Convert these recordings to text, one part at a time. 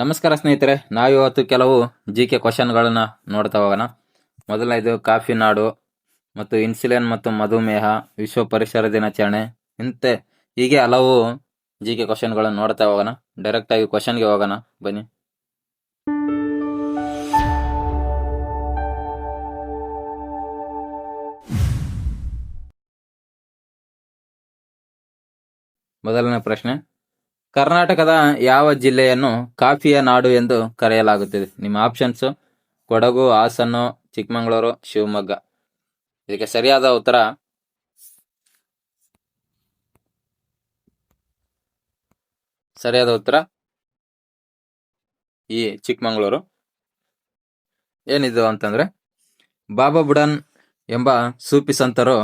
ನಮಸ್ಕಾರ ಸ್ನೇಹಿತರೆ ನಾವಿವತ್ತು ಕೆಲವು ಜಿ ಕೆ ಕ್ವಶನ್ಗಳನ್ನ ನೋಡ್ತಾ ಹೋಗೋಣ. ಮೊದಲನೇದು, ಕಾಫಿ ನಾಡು ಮತ್ತು ಇನ್ಸುಲಿನ್ ಮತ್ತು ಮಧುಮೇಹ, ವಿಶ್ವ ಪರಿಸರ ದಿನಾಚರಣೆ ಇಂತೆ ಹೀಗೆ ಹಲವು ಜಿ ಕೆ ಕ್ವಶನ್ಗಳನ್ನು ನೋಡ್ತಾ ಹೋಗೋಣ. ಡೈರೆಕ್ಟ್ ಆಗಿ ಕ್ವಶನ್ಗೆ ಹೋಗೋಣ. ಬನ್ನಿ. ಮೊದಲನೇ ಪ್ರಶ್ನೆ ಕರ್ನಾಟಕದ ಯಾವ ಜಿಲ್ಲೆಯನ್ನು ಕಾಫಿಯ ನಾಡು ಎಂದು ಕರೆಯಲಾಗುತ್ತದೆ? ನಿಮ್ಮ ಆಪ್ಷನ್ಸ್ ಕೊಡಗು, ಹಾಸನ, ಚಿಕ್ಕಮಗಳೂರು, ಶಿವಮೊಗ್ಗ. ಇದಕ್ಕೆ ಸರಿಯಾದ ಉತ್ತರ ಸರಿಯಾದ ಉತ್ತರ ಈ ಚಿಕ್ಕಮಗಳೂರು. ಏನಿದು ಅಂತಂದ್ರೆ ಬಾಬಾ ಬುಡನ್ ಎಂಬ ಸೂಫಿ ಸಂತರು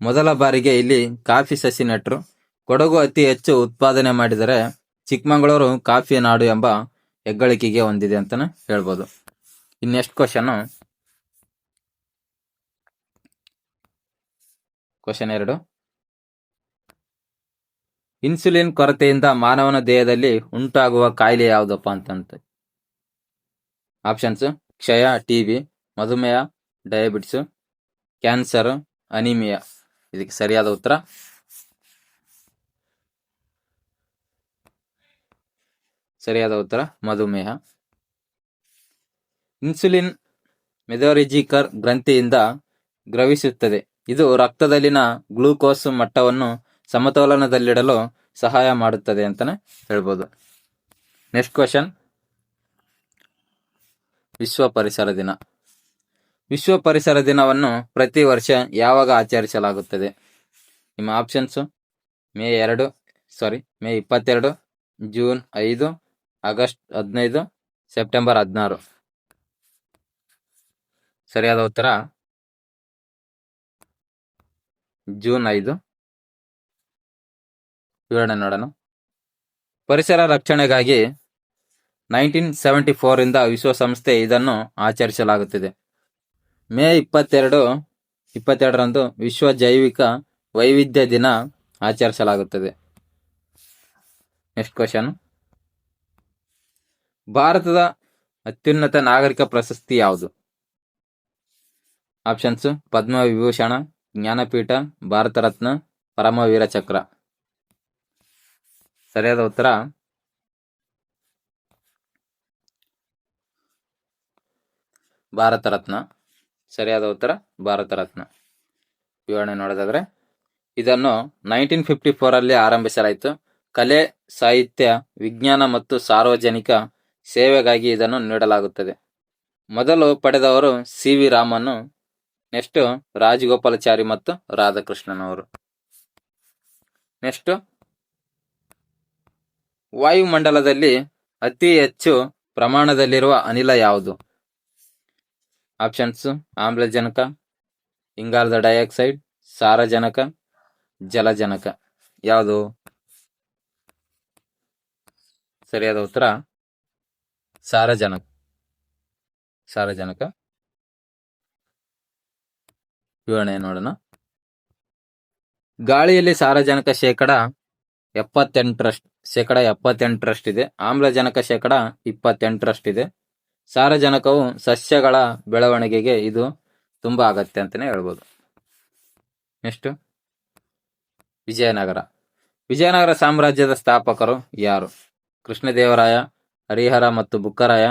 ಮೊದಲ ಬಾರಿಗೆ ಇಲ್ಲಿ ಕಾಫಿ ಸಸಿ ನೆಟ್ಟರು ಕೊಡಗು ಅತಿ ಹೆಚ್ಚು ಉತ್ಪಾದನೆ ಮಾಡಿದರೆ ಚಿಕ್ಕಮಗಳೂರು ಕಾಫಿ ನಾಡು ಎಂಬ ಹೆಗ್ಗಳಿಕೆಗೆ ಹೊಂದಿದೆ ಅಂತಾನೆ ಹೇಳ್ಬೋದು. In next question? ಕ್ವಶನ್ ಎರಡು. ಇನ್ಸುಲಿನ್ ಕೊರತೆಯಿಂದ ಮಾನವನ ದೇಹದಲ್ಲಿ ಉಂಟಾಗುವ ಕಾಯಿಲೆ ಯಾವುದಪ್ಪ ಅಂತಂತ. ಆಪ್ಷನ್ಸ್, ಕ್ಷಯ ಟಿಬಿ ಮಧುಮೇಹ, ಡಯಾಬಿಟಿಸ್, ಕ್ಯಾನ್ಸರ್, ಅನಿಮಿಯಾ. ಇದಕ್ಕೆ ಸರಿಯಾದ ಉತ್ತರ ಸರಿಯಾದ ಉತ್ತರ, ಮಧುಮೇಹ. ಇನ್ಸುಲಿನ್ ಮೆದೋರಿಜಿಕರ್ ಗ್ರಂಥಿಯಿಂದ ಗ್ರವಿಸುತ್ತದೆ ಇದು ರಕ್ತದಲ್ಲಿನ ಗ್ಲೂಕೋಸ್ ಮಟ್ಟವನ್ನು ಸಮತೋಲನದಲ್ಲಿಡಲು ಸಹಾಯ ಮಾಡುತ್ತದೆ ಅಂತಾನೆ ಹೇಳ್ಬೋದು. ನೆಕ್ಸ್ಟ್ ಕ್ವಶನ್ ವಿಶ್ವ ಪರಿಸರ ದಿನ. ವಿಶ್ವ ಪರಿಸರ ದಿನವನ್ನು ಪ್ರತಿ ವರ್ಷ ಯಾವಾಗ ಆಚರಿಸಲಾಗುತ್ತದೆ? ನಿಮ್ಮ ಆಪ್ಷನ್ಸು ಮೇ ಎರಡು ಸಾರಿ ಮೇ ಇಪ್ಪತ್ತೆರಡು, ಜೂನ್ ಐದು ಆಗಸ್ಟ್ ಹದಿನೈದು, ಸೆಪ್ಟೆಂಬರ್ ಹದಿನಾರು. ಸರಿಯಾದ ಉತ್ತರ? ಜೂನ್ ಐದು. ವಿವರಣೆ ನೋಡೋಣ. ಪರಿಸರ ರಕ್ಷಣೆಗಾಗಿ ನೈನ್ಟೀನ್ ಸೆವೆಂಟಿ ಫೋರ್ ಇಂದ ವಿಶ್ವಸಂಸ್ಥೆ ಇದನ್ನು ಆಚರಿಸಲಾಗುತ್ತಿದೆ. ಮೇ ಇಪ್ಪತ್ತೆರಡು, ಇಪ್ಪತ್ತೆರಡರಂದು ವಿಶ್ವ ಜೈವಿಕ ವೈವಿಧ್ಯ ದಿನ ಆಚರಿಸಲಾಗುತ್ತದೆ. ನೆಕ್ಸ್ಟ್ ಕ್ವಶನ್ ಭಾರತದ ಅತ್ಯುನ್ನತ ನಾಗರಿಕ ಪ್ರಶಸ್ತಿ ಯಾವುದು? ಆಪ್ಷನ್ಸ್ ಪದ್ಮ ವಿಭೂಷಣ, ಜ್ಞಾನಪೀಠ, ಭಾರತ ರತ್ನ ಪರಮವೀರ ಚಕ್ರ. ಸರಿಯಾದ ಉತ್ತರ? ಭಾರತ ರತ್ನ. ಸರಿಯಾದ ಉತ್ತರ? ಭಾರತ ರತ್ನ. ವಿವರಣೆ ನೋಡೋದಾದ್ರೆ, ಇದನ್ನು ನೈನ್ಟೀನ್ ಫಿಫ್ಟಿ ಫೋರ್ ಅಲ್ಲಿ ಆರಂಭಿಸಲಾಯಿತು. ಕಲೆ, ಸಾಹಿತ್ಯ, ವಿಜ್ಞಾನ ಮತ್ತು ಸಾರ್ವಜನಿಕ ಸೇವೆಗಾಗಿ ಇದನ್ನು ನೀಡಲಾಗುತ್ತದೆ. ಮೊದಲು ಪಡೆದವರು C V Raman next Rajagopalachari ಮತ್ತು ರಾಧಾಕೃಷ್ಣನ್ ಅವರು ನೆಕ್ಸ್ಟ್ ವಾಯುಮಂಡಲದಲ್ಲಿ ಅತಿ ಹೆಚ್ಚು ಪ್ರಮಾಣದಲ್ಲಿರುವ ಅನಿಲ ಯಾವುದು? ಆಪ್ಷನ್ಸ್ ಆಮ್ಲಜನಕ, ಇಂಗಾಲದ ಡೈಆಕ್ಸೈಡ್, ಸಾರಜನಕ, ಜಲಜನಕ. ಯಾವುದು? ಸರಿಯಾದ ಉತ್ತರ ಸಾರಜನಕ. ಸಾರಜನಕ. ವಿವರಣೆ ನೋಡೋಣ. ಗಾಳಿಯಲ್ಲಿ ಸಾರಜನಕ ಶೇಕಡ ಎಪ್ಪತ್ತೆಂಟರಷ್ಟು, ಶೇಕಡ ಎಪ್ಪತ್ತೆಂಟರಷ್ಟಿದೆ. ಆಮ್ಲಜನಕ ಶೇಕಡ ಇಪ್ಪತ್ತೆಂಟರಷ್ಟಿದೆ. ಸಾರಜನಕವು ಸಸ್ಯಗಳ ಬೆಳವಣಿಗೆಗೆ ಇದು ತುಂಬಾ ಅಗತ್ಯ ಅಂತಾನೆ ಹೇಳ್ಬೋದು. ನೆಕ್ಸ್ಟ್, ವಿಜಯನಗರ. ವಿಜಯನಗರ ಸಾಮ್ರಾಜ್ಯದ ಸ್ಥಾಪಕರು ಯಾರು? ಕೃಷ್ಣದೇವರಾಯ ಹರಿಹರ ಮತ್ತು ಬುಕ್ಕರಾಯ,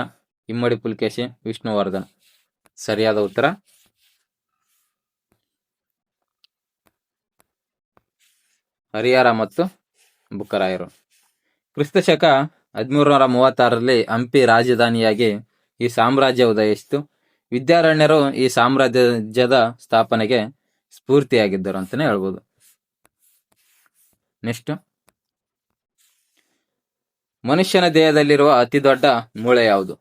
ಇಮ್ಮಡಿ ಪುಲ್ಕೇಶಿ, ವಿಷ್ಣುವರ್ಧನ್. ಸರಿಯಾದ ಉತ್ತರ? ಹರಿಹರ ಮತ್ತು ಬುಕ್ಕರಾಯರು. ಕ್ರಿಸ್ತಶಕ ಹದಿಮೂರುನೂರ ಮೂವತ್ತಾರರಲ್ಲಿ ಹಂಪಿ ರಾಜಧಾನಿಯಾಗಿ ಈ ಸಾಮ್ರಾಜ್ಯ ಉದಯಿಸಿತು. ವಿದ್ಯಾರಣ್ಯರು ಈ ಸಾಮ್ರಾಜ್ಯದ ಸ್ಥಾಪನೆಗೆ ಸ್ಫೂರ್ತಿಯಾಗಿದ್ದರು ಅಂತಲೇ ಹೇಳ್ಬೋದು. ನೆಕ್ಸ್ಟ್. ಮನುಷ್ಯನ ದೇಹದಲ್ಲಿರುವ ಅತಿ ದೊಡ್ಡ ಮೂಳೆ ಯಾವುದು?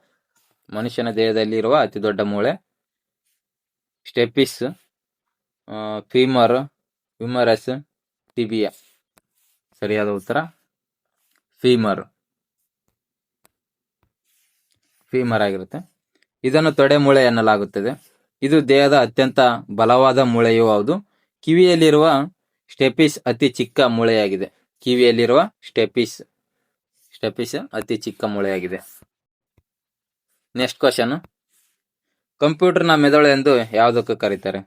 ಮನುಷ್ಯನ ದೇಹದಲ್ಲಿರುವ ಅತಿ ದೊಡ್ಡ ಮೂಳೆ, ಸ್ಟೆಪಿಸ್ ಫೀಮರ್ ಹ್ಯೂಮರಸ್ ಟಿಬಿಯಾ. ಸರಿಯಾದ ಉತ್ತರ? ಫೀಮರ್ ಫೀಮರ್ ಆಗಿರುತ್ತೆ. ಇದನ್ನು ತೊಡೆ ಮೂಳೆ ಎನ್ನಲಾಗುತ್ತದೆ. ಇದು ದೇಹದ ಅತ್ಯಂತ ಬಲವಾದ ಮೂಳೆಯೂ ಹೌದು. ಕಿವಿಯಲ್ಲಿರುವ ಸ್ಟೆಪಿಸ್ ಅತಿ ಚಿಕ್ಕ ಮೂಳೆಯಾಗಿದೆ. ಕಿವಿಯಲ್ಲಿರುವ ಸ್ಟೆಪಿಸ್. ಸ್ಟೆಪಿಸ್ ಅತಿ ಚಿಕ್ಕ ಮೂಳೆಯಾಗಿದೆ. ನೆಕ್ಸ್ಟ್ ಕ್ವಶನ್ ಕಂಪ್ಯೂಟರ್ನ ಮೆದುಳು ಎಂದು ಯಾವುದಕ್ಕೆ ಕರೀತಾರೆ?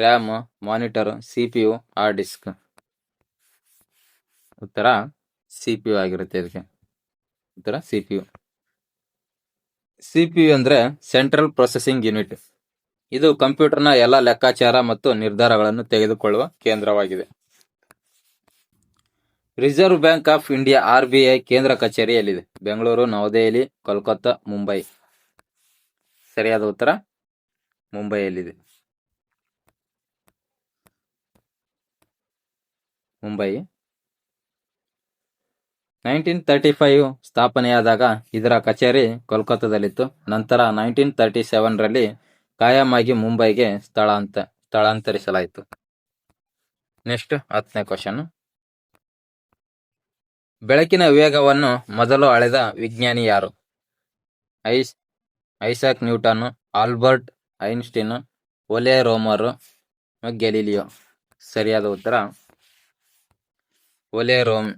RAM monitor C P U hard disk ಉತ್ತರ ಸಿ ಪಿ ಯು ಆಗಿರುತ್ತೆ ಇದಕ್ಕೆ. ಉತ್ತರ C P U C P U ಅಂದರೆ ಸೆಂಟ್ರಲ್ ಪ್ರೊಸೆಸಿಂಗ್ ಯೂನಿಟ್ ಇದು ಕಂಪ್ಯೂಟರ್ನ ಎಲ್ಲ ಲೆಕ್ಕಾಚಾರ ಮತ್ತು ನಿರ್ಧಾರಗಳನ್ನು ತೆಗೆದುಕೊಳ್ಳುವ ಕೇಂದ್ರವಾಗಿದೆ. Reserve Bank of India R B I ಕೇಂದ್ರ ಕಚೇರಿಯಲ್ಲಿದೆ. ಬೆಂಗಳೂರು, ನವದೆಹಲಿ, ಕೋಲ್ಕತ್ತಾ, ಮುಂಬೈ. ಸರಿಯಾದ ಉತ್ತರ? ಮುಂಬೈಯಲ್ಲಿದೆ. ಮುಂಬೈ. ನೈನ್ಟೀನ್ ತರ್ಟಿ ಫೈವ್ ಸ್ಥಾಪನೆಯಾದಾಗ ಇದರ ಕಚೇರಿ ಕೋಲ್ಕತ್ತಾದಲ್ಲಿತ್ತು. ನಂತರ ನೈನ್ಟೀನ್ ತರ್ಟಿ ಸೆವೆನ್ ರಲ್ಲಿ ಕಾಯಮಾಗಿ ಮುಂಬೈಗೆ ಸ್ಥಳಾಂತ, ಸ್ಥಳಾಂತರಿಸಲಾಯಿತು. ನೆಕ್ಸ್ಟ್ ಹತ್ತನೇ ಕ್ವಶನ್. ಬೆಳಕಿನ ವೇಗವನ್ನು ಮೊದಲು ಅಳೆದ ವಿಜ್ಞಾನಿ ಯಾರು? Ice, Isaac Newton, Albert Einstein, Ole Romer Galileo ಸರಿಯಾದ ಉತ್ತರ. ಒಲೆ ರೋಮ್,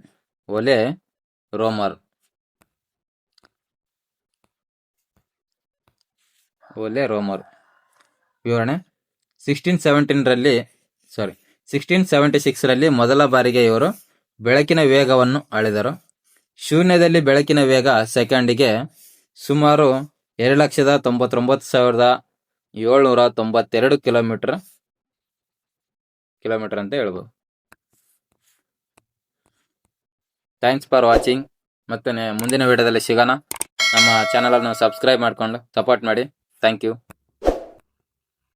ಒಲೆ ರೋಮರ್. Ole Romer. ವಿವರಣೆ ಸಿಕ್ಸ್ಟೀನ್ ಸೆವೆಂಟೀನ್ರಲ್ಲಿ ಸಾರಿ ಸಿಕ್ಸ್ಟೀನ್ ಸೆವೆಂಟಿ ಸಿಕ್ಸ್ರಲ್ಲಿ ಮೊದಲ ಬಾರಿಗೆ ಇವರು ಬೆಳಕಿನ ವೇಗವನ್ನು ಅಳೆದರು. ಶೂನ್ಯದಲ್ಲಿ ಬೆಳಕಿನ ವೇಗ ಸೆಕೆಂಡಿಗೆ ಸುಮಾರು ಎರಡು ಲಕ್ಷದ ತೊಂಬತ್ತೊಂಬತ್ತು ಸಾವಿರದ ಏಳ್ನೂರ ತೊಂಬತ್ತೆರಡು ಕಿಲೋಮೀಟರ್ ಕಿಲೋಮೀಟರ್ ಅಂತ ಹೇಳ್ಬೋದು. Thanks for watching. ಮತ್ತೆ ಮುಂದಿನ ವಿಡಿಯೋದಲ್ಲಿ ಸಿಗೋಣ. ನಮ್ಮ ಚಾನಲನ್ನು ಸಬ್ಸ್ಕ್ರೈಬ್ ಮಾಡಿಕೊಂಡು ಸಪೋರ್ಟ್ ಮಾಡಿ. Thank you